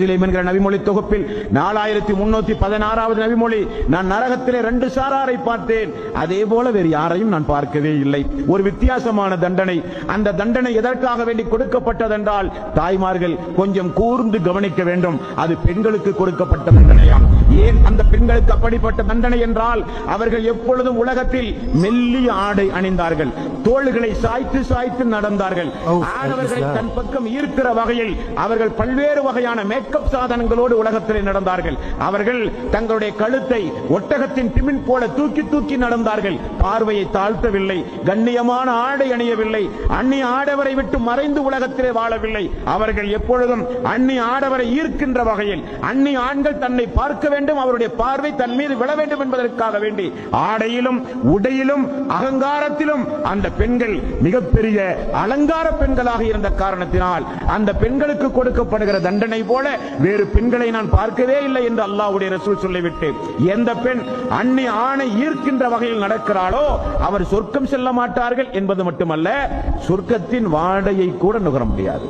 முஸ்லிம் என்கிற நபிமொழி தொகுப்பில் நாலாயிரத்தி முன்னூத்தி பதினாறாவது நபிமொழி நான் நரகத்திலே ரெண்டு சாராரை பார்த்தேன். அதே போல வேறு யாரையும் நான் பார்க்கவே இல்லை. ஒரு வித்தியாசமான தண்டனை. அந்த தண்டனை எதற்காக வேண்டி கொடுக்கப்பட்டதென்றால் தாய்மார்கள் கொஞ்சம் கூர்ந்து கவனிக்க வேண்டும். அது பெண்களுக்கு கொடுக்கப்பட்ட தண்டனையாம் ஏன் அந்த பெண் பெண்களுக்கு அப்படிப்பட்ட தண்டனை என்றால் அவர்கள் எப்பொழுதும் உலகத்தில் மெல்லிய ஆடை அணிந்தார்கள். தோள்களை சாய்த்து சாய்த்து நடந்தார்கள். ஆடவர்களை சரிங்க. தன் பக்கம் ஈர்க்கிற வகையில் அவர்கள் பல்வேறு வகையான மேக்கப் சாதனங்களோடு உலகத்திலே நடந்தார்கள். அவர்கள் தங்களுடைய கழுத்தை ஒட்டகத்தின் பிமின் போல தூக்கி தூக்கி நடந்தார்கள். பார்வையை தாழ்த்தவில்லை கண்ணியமான ஆடை அணியவில்லை அந்நிய ஆடவரை விட்டு மறைந்து உலகத்திலே வாழவில்லை. அவர்கள் எப்பொழுதும் அந்நிய ஆடவரை ஈர்க்கின்ற வகையில் அந்நிய ஆண்கள் தன்னை பார்க்க வேண்டும் அவருடைய பார்வை பார்வை தன் மீது விழ வேண்டும் என்பதற்காக வேண்டி ஆடையிலும் உடையிலும் அகங்காரத்திலும் அந்த பெண்கள் மிகப்பெரிய அலங்கார பெண்களாக இருந்த காரணத்தினால் அந்த பெண்களுக்கு கொடுக்கப்படுகிற தண்டனை போல வேறு பெண்களை நான் பார்க்கவே இல்லை என்று அல்லாவுடைய ரசூல் சொல்லிவிட்டு எந்த பெண் அந்நிய ஆணை ஈர்க்கின்ற வகையில் நடக்கிறாளோ அவர் சொர்க்கம் செல்ல மாட்டார்கள் என்பது மட்டுமல்ல சொர்க்கத்தின் வாடையை கூட நுகர முடியாது.